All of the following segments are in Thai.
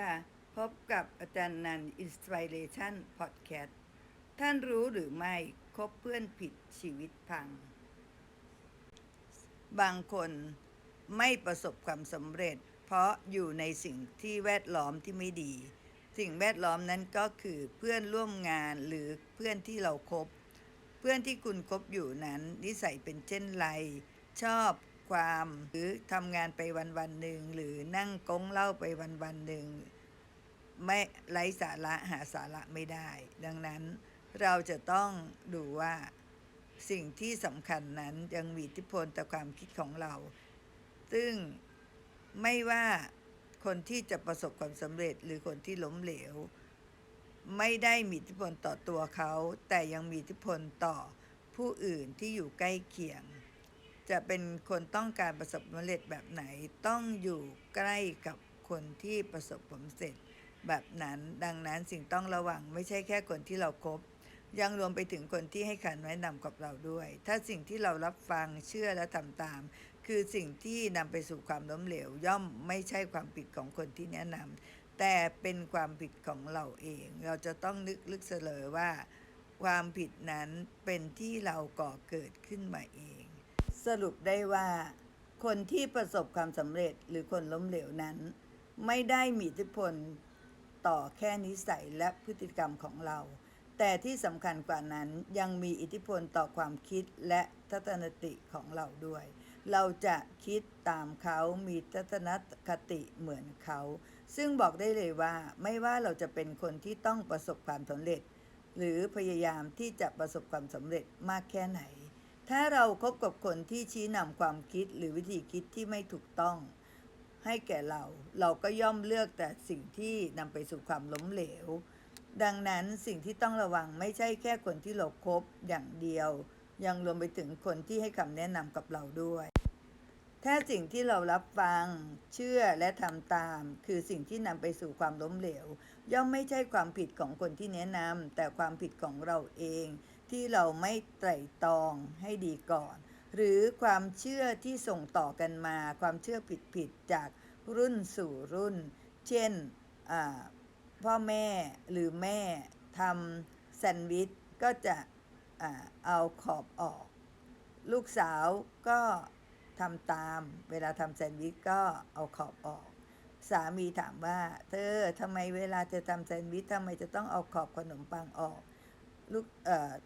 ค่ะ พบกับอาจารย์นันอินสปิเรชันพอดแคสต์ท่านรู้หรือไม่คบเพื่อนผิดชีวิตพัง บางคนไม่ประสบความสำเร็จ เพราะอยู่ในสิ่งที่แวดล้อมที่ไม่ดี สิ่งแวดล้อมนั้นก็คือเพื่อนร่วมงานหรือเพื่อนที่เราครบเพื่อนที่คุณคบอยู่นั้น นิสัยเป็นเช่นไร ชอบ ความ หรือทำงานไปวันวันหนึ่งหรือนั่งก้งเล่าไปวันวันหนึ่งไม่ไร้สาระหาสาระไม่ได้ ดังนั้นเราจะต้องดูว่าสิ่งที่สำคัญนั้นยังมีอิทธิพลต่อความคิดของเรา ซึ่งไม่ว่าคนที่จะประสบความสำเร็จหรือคนที่ล้มเหลว ไม่ได้มีอิทธิพลต่อตัวเขา แต่ยังมีอิทธิพลต่อผู้อื่นที่อยู่ใกล้เคียง จะเป็นคนต้องการประสบความสำเร็จแบบไหนต้องอยู่ใกล้กับคนที่ประสบความสำเร็จแบบนั้น ดังนั้นสิ่งต้องระวังไม่ใช่แค่คนที่เราครบยังรวมไปถึงคนที่ให้คำแนะนำกับเราด้วย ถ้าสิ่งที่เรารับฟังเชื่อและทำตาม คือสิ่งที่นำไปสู่ความล้มเหลว ย่อมไม่ใช่ความผิดของคนที่แนะนำแต่เป็นความผิดของเราเอง เราจะต้องนึกลึกเสลอว่า ความผิดนั้นเป็นที่เราก่อเกิดขึ้นมาเอง สรุปได้ว่า คนที่ประสบความสำเร็จหรือคนล้มเหลวนั้น ไม่ได้มีอิทธิพลต่อแค่นิสัยและพฤติกรรมของเรา แต่ที่สำคัญกว่านั้นยังมีอิทธิพลต่อความคิดและทัศนคติของเราด้วย เราจะคิดตามเขามีทัศนคติเหมือนเขา ซึ่งบอกได้เลยว่าไม่ว่าเราจะเป็นคนที่ต้องประสบความสำเร็จ หรือพยายามที่จะประสบความสำเร็จมากแค่ไหน ถ้าเราครบกับคนที่ชี้นำความคิดหรือวิธีคิดที่ไม่ถูกต้อง ให้แก่เรา เราก็ย่อมเลือกแต่สิ่งที่นำไปสู่ความล้มเหลว ดังนั้นสิ่งที่ต้องระวังไม่ใช่แค่คนที่เราครบอย่างเดียว ยังรวมไปถึงคนที่ให้คำแนะนำกับเราด้วย ถ้าสิ่งที่เรารับฟัง เชื่อและทำตาม คือสิ่งที่นำไปสู่ความล้มเหลว ย่อมไม่ใช่ความผิดของคนที่แนะนำแต่ความผิดของเราเอง ที่เราไม่ไตร่ตรองให้ดีก่อน หรือความเชื่อที่ส่งต่อกันมา ความเชื่อผิดๆจากรุ่นสู่รุ่น เช่นพ่อแม่หรือแม่ทำแซนด์วิชก็จะอาเอาขอบออก ลูกสาวก็ทำตาม เวลาทำแซนด์วิชก็เอาขอบออก สามีถามว่า เธอทำไมเวลาเธอทำแซนด์วิชทำไมจะต้องเอาขอบขนมปังออก ลูก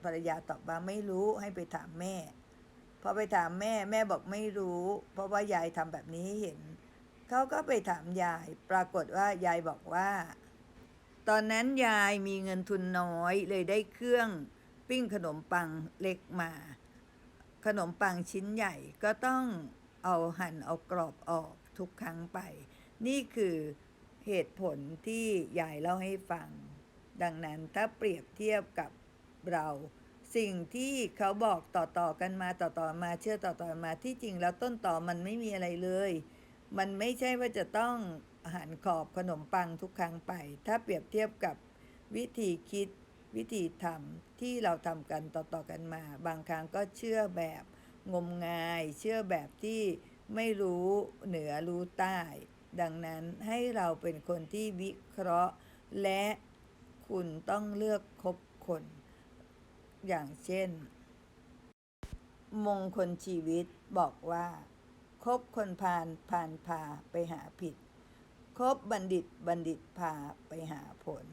ภรรยาตอบว่าไม่รู้ให้ไปถามแม่พอไปถามแม่แม่บอกไม่รู้ เพราะว่ายายทำแบบนี้เห็นเขาก็ไปถามยาย ปรากฏว่ายายบอกว่า ตอนนั้นยายมีเงินทุนน้อยเลยได้เครื่องปิ้งขนมปังเล็กมา ขนมปังชิ้นใหญ่ก็ต้องเอาหั่นเอากรอบออกทุกครั้งไป นี่คือเหตุผลที่ยายเล่าให้ฟัง ดังนั้นถ้าเปรียบเทียบกับ เรา สิ่งที่เขาบอกต่อๆกันมาต่อๆมาเชื่อต่อๆมาที่จริงแล้วต้นต่อมันไม่มีอะไรเลย มันไม่ใช่ว่าจะต้องหันขอบขนมปังทุกครั้งไป ถ้าเปรียบเทียบกับวิธีคิดวิธีทำที่เราทำกันต่อๆกันมา บางครั้งก็เชื่อแบบงมงาย เชื่อแบบที่ไม่รู้เหนือรู้ใต้ ดังนั้นให้เราเป็นคนที่วิเคราะห์ และคุณต้องเลือกคบคน อย่างเช่น มงคลชีวิตบอกว่าคบคนพาลพาลพาไปหาผิด คบบัณฑิตบัณฑิตพาไปหาผล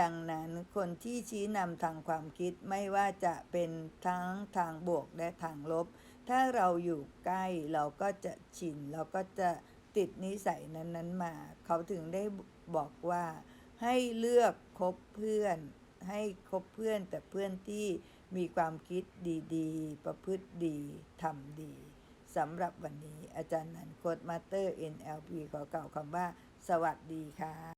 ดังนั้นคนที่ชี้นำทางความคิดไม่ว่าจะเป็นทั้งทางบวกและทางลบ ถ้าเราอยู่ใกล้เราก็จะชินเราก็จะติดนิสัยนั้นๆมา เขาถึงได้บอกว่าให้เลือกคบเพื่อน ให้คบเพื่อนแต่เพื่อนที่มีความคิดดีๆ ประพฤติดีทำดีสำหรับวันนี้อาจารย์นันโคดมาสเตอร์ NLP ขอกล่าวคำว่า สวัสดีค่ะ